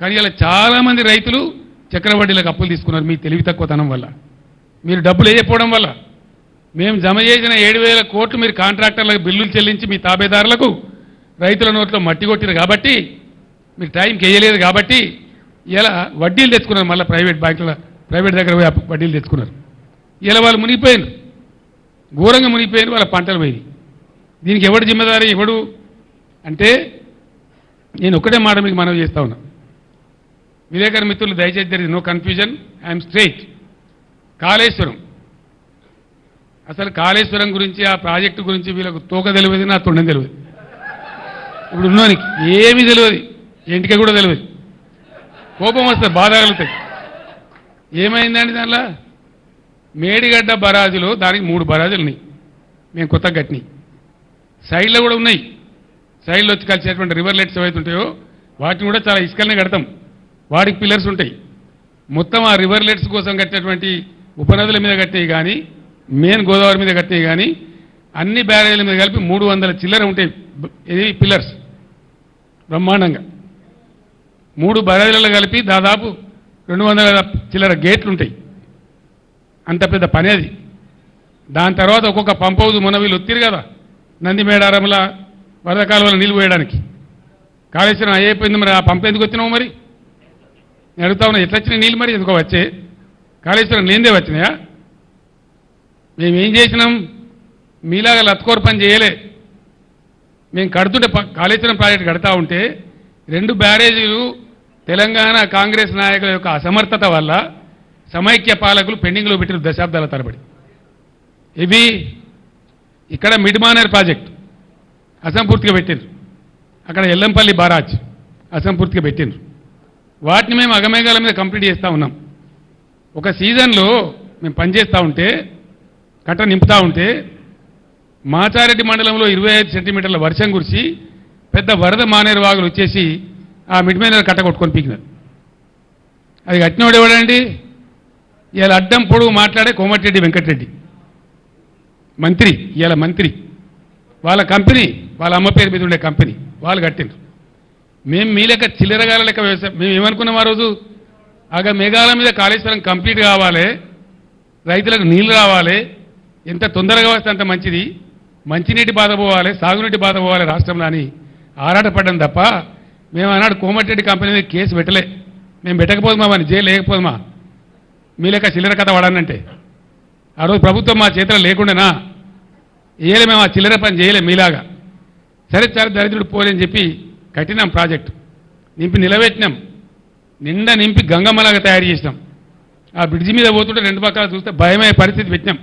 కానీ ఇలా చాలామంది రైతులు చక్రవడ్డీలకు అప్పులు తీసుకున్నారు మీ తెలివి తక్కువతనం వల్ల. మీరు డబ్బులు వేయకపోవడం వల్ల. మేము జమ చేసిన ఏడు వేల కోట్లు మీరు కాంట్రాక్టర్లకు బిల్లులు చెల్లించి మీ తాబేదారులకు రైతుల నోట్లో మట్టి కొట్టిరు కాబట్టి మీరు టైంకి వేయలేదు కాబట్టి ఇలా వడ్డీలు తెచ్చుకున్నారు మళ్ళీ ప్రైవేట్ బ్యాంకుల ప్రైవేట్ దగ్గర పోయి వడ్డీలు తెచ్చుకున్నారు. ఇలా వాళ్ళు మునిగిపోయినారు. ఘోరంగా మునిగిపోయినారు వాళ్ళ పంటలు పోయి దీనికి ఎవడు జిమ్మదారి ఎవడు అంటే నేను ఒకటే మాట మీకు మనవి చేస్తా ఉన్నా. విలేకరు మిత్రులు దయచేసి there is no confusion I'm straight Kaleshwaram. అసలు కాళేశ్వరం గురించి ఆ ప్రాజెక్టు గురించి వీళ్ళకు తోక తెలియదు నా తొండం తెలియదు. ఇప్పుడు ఉన్నోనికి ఏమీ తెలియదు. ఇంటికి కూడా తెలియదు. కోపం వస్తుంది బాధ కలుగుతాయి. ఏమైందండి దానిలో? మేడిగడ్డ బరాజులు దానికి మూడు బరాజులు ఉన్నాయి. మేము కొత్తగా కట్టినాయి సైడ్లో కూడా ఉన్నాయి. సైడ్లో వచ్చి కలిసేటువంటి రివర్లెట్స్ ఏవైతే ఉంటాయో వాటిని కూడా చాలా ఇసుకలనే కడతాం. వాడికి పిల్లర్స్ ఉంటాయి. మొత్తం ఆ రివర్లెట్స్ కోసం కట్టినటువంటి ఉపనదుల మీద కట్టేవి కానీ మెయిన్ గోదావరి మీద కట్టేవి కానీ అన్ని బ్యారేజీల మీద కలిపి మూడు వందల చిల్లర ఉంటాయి. ఇది పిల్లర్స్. బ్రహ్మాండంగా. మూడు బ్యారేజీలలో కలిపి దాదాపు రెండు వందల చిల్లర గేట్లు ఉంటాయి. అంత పెద్ద పని అది. దాని తర్వాత ఒక్కొక్క పంప్ హౌస్ మొన్న వీళ్ళు ఒత్తిరు కదా. నందిమేడారంలో వరద కాలువలో నీళ్ళు పోయడానికి. కాళేశ్వరం అయిపోయింది మరి ఆ పంప్ ఎందుకు వచ్చినావు మరి? నేను అడుగుతా ఉన్నా ఎట్లా వచ్చినాయి నీళ్ళు మరి ఎందుకో వచ్చే? కాళేశ్వరం లేనిదే వచ్చినాయా? మేమేం చేసినాం? మీలాగా లత్కోర పని చేయలే. మేము కడుతుంటే కాళేశ్వరం ప్రాజెక్ట్ కడతా ఉంటే రెండు బ్యారేజీలు తెలంగాణ కాంగ్రెస్ నాయకుల యొక్క అసమర్థత వల్ల సమైక్య పాలకులు పెండింగ్లో పెట్టిన దశాబ్దాల తరబడి. ఇవి ఇక్కడ మిడ్ మానర్ ప్రాజెక్ట్ అసంపూర్తిగా పెట్టిండ్రు. అక్కడ ఎల్లంపల్లి బారాజ్ అసంపూర్తిగా పెట్టిండ్రు. వాటిని మేము అగమేఘాల మీద కంప్లీట్ చేస్తూ ఉన్నాం. ఒక సీజన్లో మేము పనిచేస్తూ ఉంటే కట్ట నింపుతూ ఉంటే మాచారెడ్డి మండలంలో ఇరవై ఐదు సెంటీమీటర్ల వర్షం కురిసి పెద్ద వరద మానేరు వాగులు వచ్చేసి ఆ మిడ్ కట్ట కొట్టుకొని పీకినారు. అది కట్టినోడు ఎవడండి? ఇలా అడ్డం పొడుగు మాట్లాడే కోమటిరెడ్డి వెంకటరెడ్డి. మంత్రి ఇవాళ మంత్రి. వాళ్ళ కంపెనీ వాళ్ళ అమ్మ పేరు మీద ఉండే కంపెనీ వాళ్ళు కట్టిండ్రు. మేము మీ లెక్క చిల్లరగాల లెక్క వ్యవసాయం మేము ఏమనుకున్నాం ఆ రోజు? ఆగ మేఘాల మీద కాళేశ్వరం కంప్లీట్ కావాలి. రైతులకు నీళ్ళు రావాలి. ఎంత తొందరగా వస్తే అంత మంచిది. మంచినీటి బాధ పోవాలి సాగునీటి బాధ పోవాలి రాష్ట్రంలో అని ఆరాటపడ్డం తప్ప మేము ఆనాడు కోమటిరెడ్డి కంపెనీ మీద కేసు పెట్టలే. మేము పెట్టకపోదుమా అని జైలు లేకపోదుమా? మీ లెక్క చిల్లర కథ వాడానంటే. ఆ రోజు ప్రభుత్వం మా చేతిలో లేకుండానా? ఏలే మేము ఆ చిల్లర పని చేయలేం మీలాగా. సరే సరే దరిద్రుడు పోలేని చెప్పి కట్టినాం ప్రాజెక్టు. నింపి నిలబెట్టినాం. నిండా నింపి గంగమ్మలాగా తయారు చేసినాం. ఆ బ్రిడ్జి మీద పోతుంటే రెండు పక్కల చూస్తే భయమయ్యే పరిస్థితి పెట్టినాం.